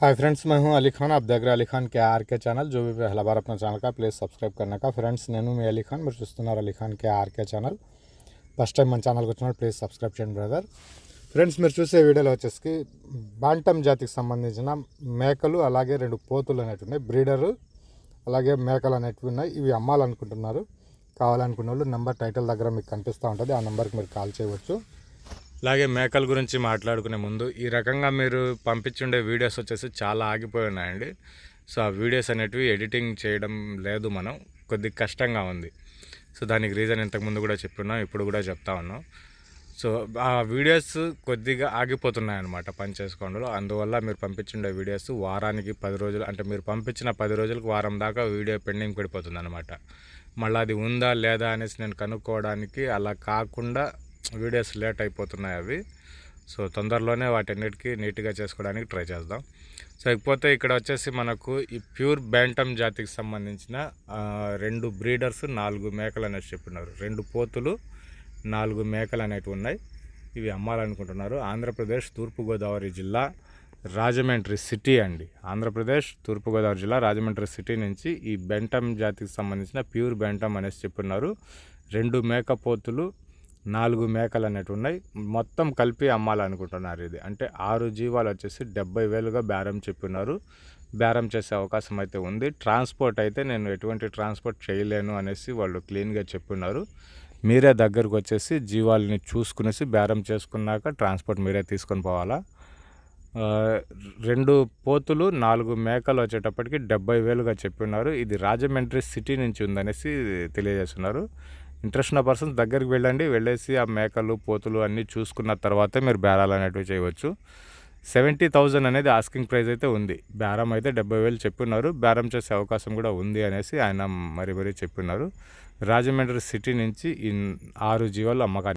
Hi friends मैं हूं अली खान आप देख रहे हैं अली खान के आर के चैनल जो भी पहला बार अपना ఛానల్ का ప్లీజ్ సబ్స్క్రైబ్ करने का ఫ్రెండ్స్ నేను మీ అలీ ఖాన్ మీరు చూస్తున్నారు Ali Khan K RK channel first time మన ఛానల్కి వచ్చినప్పుడు ప్లీజ్ సబ్స్క్రైబ్ చేయండి బ్రదర్ ఫ్రెండ్స్ మీరు చూసే వీడియోలో వచ్చేసి బాంటమ్ జాతికి సంబంధించిన మేకలు అలాగే రెండు పోతులు అనేవి ఉన్నాయి బ్రీడరు అలాగే మేకలు అనేటివి ఉన్నాయి ఇవి అమ్మాలనుకుంటున్నారు కావాలనుకున్న వాళ్ళు నెంబర్ టైటిల్ దగ్గర మీకు కనిపిస్తూ ఉంటుంది ఆ నెంబర్కి మీరు కాల్ చేయవచ్చు అలాగే మేకల గురించి మాట్లాడుకునే ముందు ఈ రకంగా మీరు పంపించుండే వీడియోస్ వచ్చేసి చాలా ఆగిపోయి ఉన్నాయండి సో ఆ వీడియోస్ అనేటివి ఎడిటింగ్ చేయడం లేదు మనం కొద్దిగా కష్టంగా ఉంది. సో దానికి రీజన్ ఇంతకుముందు కూడా చెప్పున్నాం ఇప్పుడు కూడా చెప్తా ఉన్నాం. సో ఆ వీడియోస్ కొద్దిగా ఆగిపోతున్నాయి అనమాట పని చేసుకోవడంలో అందువల్ల మీరు పంపించుండే వీడియోస్ వారానికి పది రోజులు అంటే మీరు పంపించిన పది రోజులకు వారం దాకా వీడియో పెండింగ్ పడిపోతుంది అనమాట మళ్ళీ అది ఉందా లేదా అనేసి నేను కనుక్కోవడానికి అలా కాకుండా వీడియోస్ లేట్ అయిపోతున్నాయి అవి. సో తొందరలోనే వాటన్నిటికీ నీట్గా చేసుకోవడానికి ట్రై చేద్దాం. సో ఇకపోతే ఇక్కడ వచ్చేసి మనకు ఈ ప్యూర్ బ్యాంటమ్ జాతికి సంబంధించిన రెండు బ్రీడర్స్ నాలుగు మేకలు అనేసి చెప్పినారు. రెండు పోతులు నాలుగు మేకలు అనేటివి ఉన్నాయి. ఇవి అమ్మాలనుకుంటున్నారు. ఆంధ్రప్రదేశ్ తూర్పుగోదావరి జిల్లా రాజమండ్రి సిటీ అండి. ఆంధ్రప్రదేశ్ తూర్పుగోదావరి జిల్లా రాజమండ్రి సిటీ నుంచి ఈ బెంటమ్ జాతికి సంబంధించిన ప్యూర్ బెంటమ్ అనేసి చెప్పున్నారు రెండు మేకపోతులు నాలుగు మేకలు అనేవి ఉన్నాయి మొత్తం కలిపి అమ్మాలనుకుంటున్నారు ఇది. అంటే ఆరు జీవాలు వచ్చేసి డెబ్బై వేలుగా బేరం చెప్పినారు. బేరం చేసే అవకాశం అయితే ఉంది. ట్రాన్స్పోర్ట్ అయితే నేను ఎటువంటి ట్రాన్స్పోర్ట్ చేయలేను అనేసి వాళ్ళు క్లీన్గా చెప్పున్నారు మీరే దగ్గరకు వచ్చేసి జీవాలని చూసుకునేసి బేరం చేసుకున్నాక ట్రాన్స్పోర్ట్ మీరే తీసుకొని పోవాలా? రెండు పోతులు నాలుగు మేకలు వచ్చేటప్పటికి డెబ్బై వేలుగా చెప్పిన్నారు ఇది రాజమండ్రి సిటీ నుంచి ఉందనేసి తెలియజేస్తున్నారు. ఇంట్రెస్ట్ ఉన్న పర్సన్స్ దగ్గరికి వెళ్ళండి. వెళ్ళేసి ఆ మేకలు పోతులు అన్నీ చూసుకున్న తర్వాతే మీరు బేరాలు అనేటివి చేయవచ్చు. సెవెంటీ థౌజండ్ అనేది ఆస్కింగ్ ప్రైస్ అయితే ఉంది. బేరం అయితే డెబ్బై వేలు చెప్పిన్నారు. బేరం చేసే అవకాశం కూడా ఉంది అనేసి ఆయన మరి మరీ చెప్పిన్నారు. రాజమండ్రి సిటీ నుంచి ఈ ఆరు జీవాలు అమ్మకాన్ని